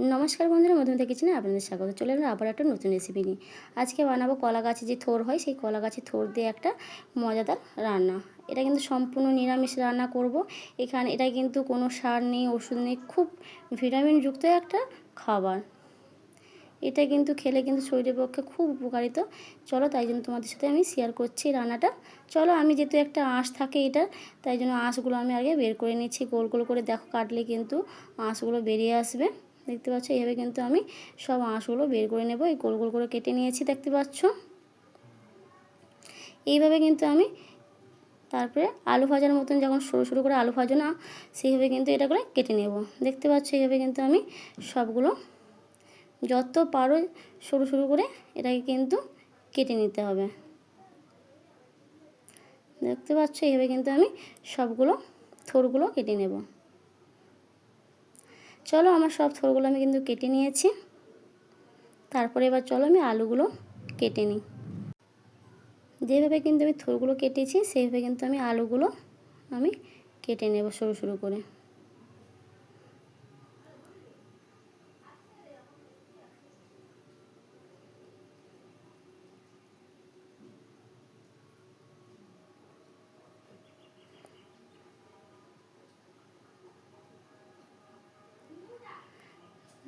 নমস্কার বন্ধুরা মধ্যমতে কিচেনে আপনাদের স্বাগত। চলে এলাম আবার একটা নতুন রেসিপি নিয়ে। আজকে বানাবো কলা গাছে যে থোর হয়, সেই কলা গাছের থোর দিয়ে একটা মজাদার রান্না। এটা কিন্তু সম্পূর্ণ নিরামিষ রান্না করব। এখানে এটা কিন্তু কোনো সার নেই, ওষুধ নেই, খুব ভিটামিনযুক্ত একটা খাবার। এটা কিন্তু খেলে কিন্তু শরীরের পক্ষে খুব উপকারিত। চলো, তাই জন্য তোমাদের সাথে আমি শেয়ার করছি রান্নাটা। চলো, আমি যেহেতু একটা আঁশ থাকে এটা, তাই জন্য আঁশগুলো আমি আগে বের করে নিচ্ছি। গোল গোল করে দেখো, কাটলে কিন্তু আঁশগুলো বেরিয়ে আসবে। দেখতে পাচ্ছ? এইভাবে কিন্তু আমি সব আঁশগুলো বের করে নেব। এই গোল গোল করে কেটে নিয়েছি, দেখতে পাচ্ছ? এইভাবে কিন্তু আমি তারপরে আলু ভাজার মতন যখন সরু সরু করে আলু ভাজো না, সেইভাবে কিন্তু এটা করে কেটে নেব। দেখতে পাচ্ছ? এইভাবে কিন্তু আমি সবগুলো যত পারো সরু সরু করে এটাকে কিন্তু কেটে নিতে হবে। দেখতে পাচ্ছ? এইভাবে কিন্তু আমি সবগুলো থোরগুলো কেটে নেব। চলো আমার সব থোরগুলো আমি কিন্তু কেটে নিয়েছি। তারপরে এবার চলো আমি আলুগুলো কেটে নিই। যেভাবে কিন্তু আমি থোরগুলো কেটেছি, সেইভাবে কিন্তু আমি আলুগুলো আমি কেটে নেব সরু সরু করে।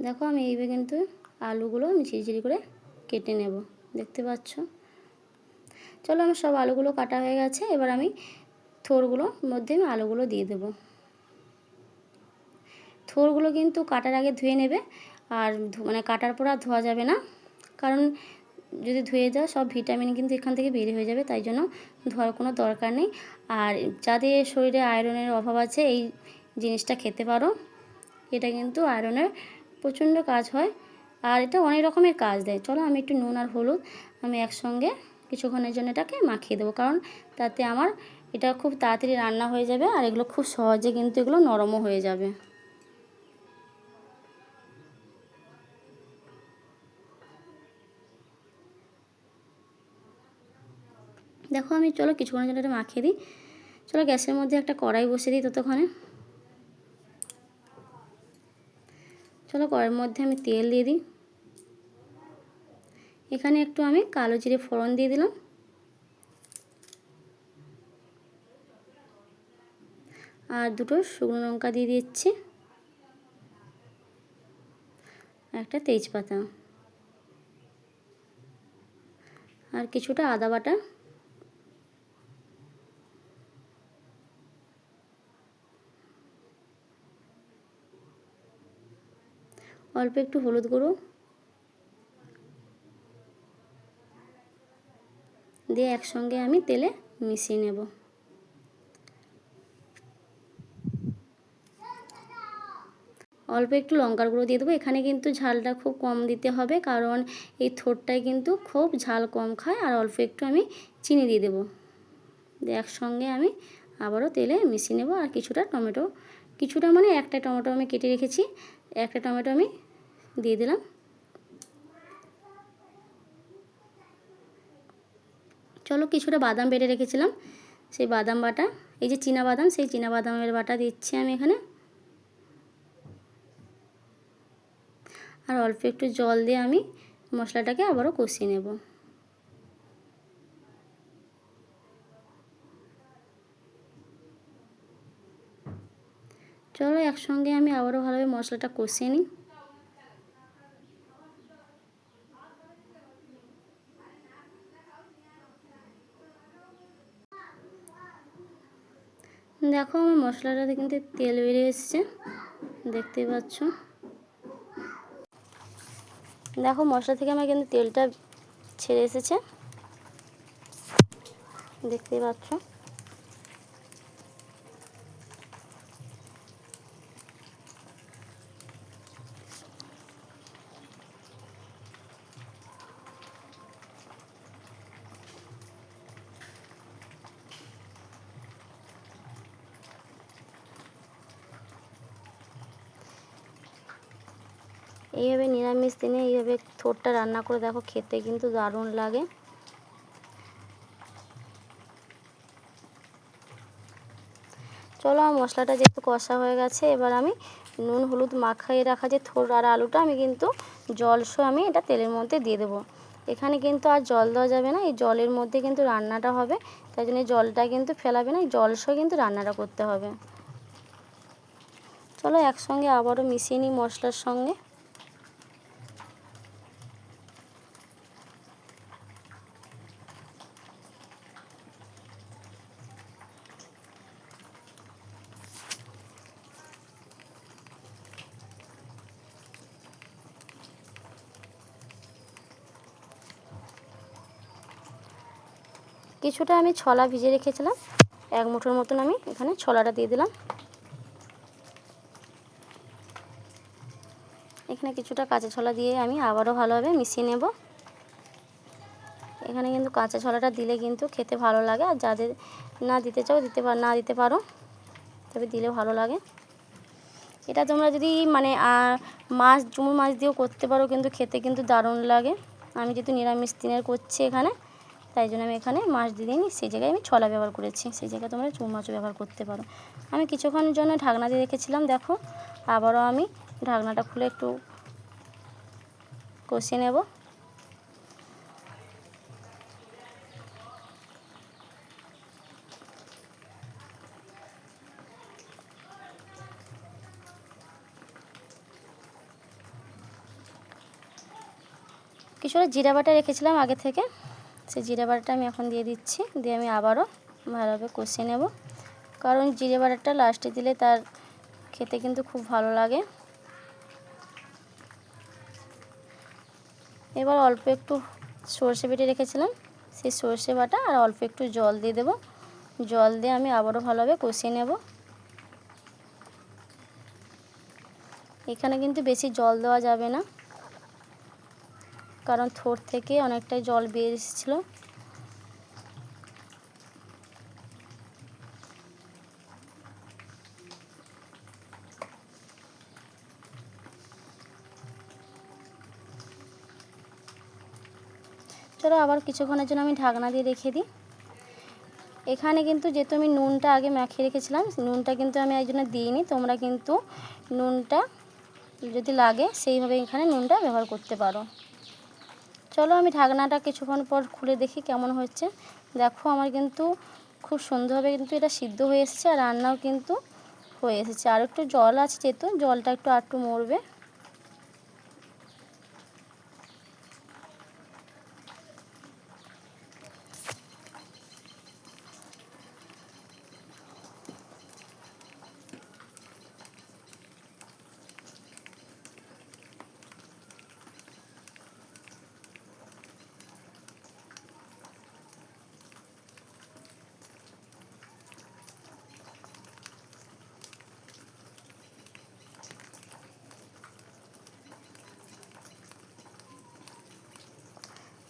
দেখো আমি এইভাবে কিন্তু আলুগুলো আমি ঝিরিঝিরি করে কেটে নেব, দেখতে পাচ্ছ? চলো আমার সব আলুগুলো কাটা হয়ে গেছে, এবার আমি থোরগুলোর মধ্যে আমি আলুগুলো দিয়ে দেব। থোরগুলো কিন্তু কাটার আগে ধুয়ে নেবে, আর মানে কাটার পর আর ধোয়া যাবে না, কারণ যদি ধুয়ে যাও সব ভিটামিন কিন্তু এখান থেকে বেরিয়ে হয়ে যাবে, তাই জন্য ধোয়ার কোনো দরকার নেই। আর যাদের শরীরে আয়রনের অভাব আছে, এই জিনিসটা খেতে পারো, এটা কিন্তু আয়রনের প্রচণ্ড কাজ হয় আর এটা অনেক রকমের কাজ দেয়। চলো আমি একটু নুন আর হলুদ আমি একসঙ্গে কিছুক্ষণের জন্য এটাকে মাখিয়ে দেবো। কারণ তাতে আমার এটা খুব তাড়াতাড়ি রান্না হয়ে যাবে আর এগুলো খুব সহজে কিন্তু এগুলো নরমও হয়ে যাবে। দেখো আমি চলো কিছুক্ষণের জন্য এটা মাখিয়ে দিই। চলো গ্যাসের মধ্যে একটা কড়াই বসিয়ে দিই ততক্ষণে। চলো কড়াইয়ের মধ্যে আমি তেল দিয়ে দিই। এখানে একটু আমি কালো জিরে ফোড়ন দিয়ে দিলাম। আর দুটো শুকনো লঙ্কা দিয়ে দিচ্ছি। একটা তেজপাতা। আর কিছুটা আদা বাটা। অল্প একটু হলুদ গুঁড়ো দিয়ে একসঙ্গে আমি তেলে মিশিয়ে নেব। অল্প একটু লঙ্কার গুঁড়ো দিয়ে দেবো। এখানে কিন্তু ঝালটা খুব কম দিতে হবে, কারণ এই থোরটায় কিন্তু খুব ঝাল কম খায় আর অল্প একটু আমি চিনি দিয়ে দেবো। একসঙ্গে আমি আবারও তেলে মিশিয়ে নেব। আর কিছুটা টমেটো, কিছুটা মানে একটা টমেটো আমি কেটে রেখেছি, একটা টমেটো আমি দিয়ে দিলাম। চলো কিছুটা বাদাম বেটে রেখেছিলাম। সেই বাদাম বাটা, এই যে চীনা বাদাম, সেই চীনা বাদামের বাটা দিচ্ছি আমি এখানে। আর অল্প একটু জল দিয়ে আমি মশলাটাকে আবারও কষিয়ে নেব। চলো একসঙ্গে আমি আবারও ভালোভাবে মশলাটা কষিয়ে নিই। দেখো আমার মশলাটাতে কিন্তু তেল বেরিয়ে এসছে, দেখতে পাচ্ছ। দেখো মশলা থেকে আমার কিন্তু তেলটা ছেড়ে এসেছে, দেখতে পাচ্ছ। এইভাবে নিরামিষ দিনে এইভাবে থোরটা রান্না করে দেখো, খেতে কিন্তু দারুণ লাগে। চলো, আমার মশলাটা যেহেতু কষা হয়ে গেছে, এবার আমি নুন, হলুদ মাখাই রাখা যে থোর আর আলুটা, আমি কিন্তু জল সহ আমি এটা তেলের মধ্যে দিয়ে দেবো। এখানে কিন্তু আর জল দেওয়া যাবে না, এই জলের মধ্যে কিন্তু রান্নাটা হবে, তাই জন্য জলটা কিন্তু ফেলাবে না, এই জল সহ কিন্তু রান্নাটা করতে হবে। চলো, একসঙ্গে আবারও মিশিয়ে নিই মশলার সঙ্গে। কিছুটা আমি ছলা ভিজে রেখেছিলাম। এক মুঠোর মতন আমি এখানে ছলাটা দিয়ে দিলাম। এখানে কিছুটা কাঁচা ছোলা দিয়ে আমি আবারও ভালোভাবে মিশিয়ে নেব। এখানে কিন্তু কাঁচা ছোলাটা দিলে কিন্তু খেতে ভালো লাগে। আর যাদের না দিতে চাও, দিতে পার না দিতে পারো, তবে দিলে ভালো লাগে। এটা তোমরা যদি মানে মাছ জুমুর মাছ দিয়েও করতে পারো, কিন্তু খেতে কিন্তু দারুণ লাগে। আমি যেহেতু নিরামিষ দিনের করছি এখানে। তাই জন্য আমি এখানে মাছ দিয়ে দিইনি। সেই জায়গায় আমি ছলা ব্যবহার করেছি। সেই জায়গায় তোমরা চুন মাছও ব্যবহার করতে পারো। আমি কিছুক্ষণের জন্য ঢাকনা দিয়ে রেখেছিলাম, দেখো। আবারও আমি ঢাকনাটা খুলে একটু কষিয়ে নেব। কিছুটা জিরা বাটা রেখেছিলাম আগে থেকে। সেই জিরে বাটাটা আমি এখন দিয়ে দিচ্ছি। দিয়ে আমি আবারও ভালোভাবে কষিয়ে নেব। কারণ জিরে বাটাটা লাস্টে দিলে তার খেতে কিন্তু খুব ভালো লাগে। এবার অল্প একটু সর্ষে বেটে রেখেছিলাম। সেই সর্ষে বাটা আর অল্প একটু জল দিয়ে দেব। জল দিয়ে আমি আবারও ভালোভাবে কষিয়ে নেব। এখানে কিন্তু বেশি জল দেওয়া যাবে না। কারণ থোর থেকে অনেকটাই জল বের এসেছিল। চলো আবার কিছুক্ষণের জন্য আমি ঢাকনা দিয়ে রেখে দিই। এখানে কিন্তু যেহেতু আমি নুনটা আগে মাখিয়ে রেখেছিলাম, নুনটা কিন্তু আমি এই জন্য দিইনি। তোমরা কিন্তু নুনটা যদি লাগে সেইভাবে এখানে নুনটা ব্যবহার করতে পারো। চলো আমি ঢাকনাটা কিছুক্ষণ পর খুলে দেখি কেমন হচ্ছে দেখো আমার কিন্তু খুব সুন্দরভাবে কিন্তু এটা সিদ্ধ হয়ে এসেছে আর রান্নাও কিন্তু হয়ে এসেছে। আর একটু জল আছে যেহেতু, জলটা একটু একটু মরবে।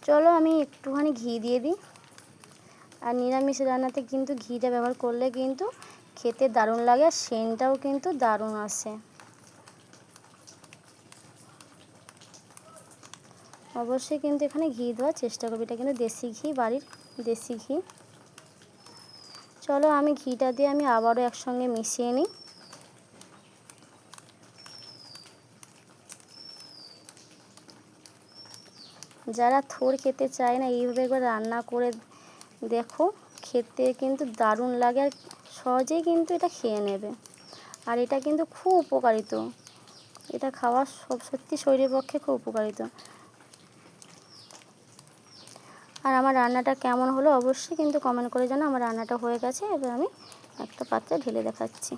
চলো আমি একটুখানি ঘি দিয়ে দিই। আর নিরামিষ রান্নাতে কিন্তু ঘিটা ব্যবহার করলে কিন্তু খেতে দারুণ লাগে, আর সেনটাও কিন্তু দারুণ আসে। অবশ্যই কিন্তু এখানে ঘি দেওয়ার চেষ্টা করবি। এটা কিন্তু দেশি ঘি, বাড়ির দেশি ঘি। চলো আমি ঘিটা দিয়ে আমি আবারও একসঙ্গে মিশিয়ে নিই। যারা থোর খেতে চায় না, এইভাবে একবার রান্না করে দেখো। খেতে কিন্তু দারুণ লাগে আর সহজেই কিন্তু এটা খেয়ে নেবে। আর এটা কিন্তু খুব উপকারিত। এটা খাওয়া সব সত্যি শরীরের পক্ষে খুব উপকারিত। আর আমার রান্নাটা কেমন হলো অবশ্যই কিন্তু কমেন্ট করে জানো আমার রান্নাটা হয়ে গেছে, এবার আমি একটা পাত্রে ঢেলে দেখাচ্ছি।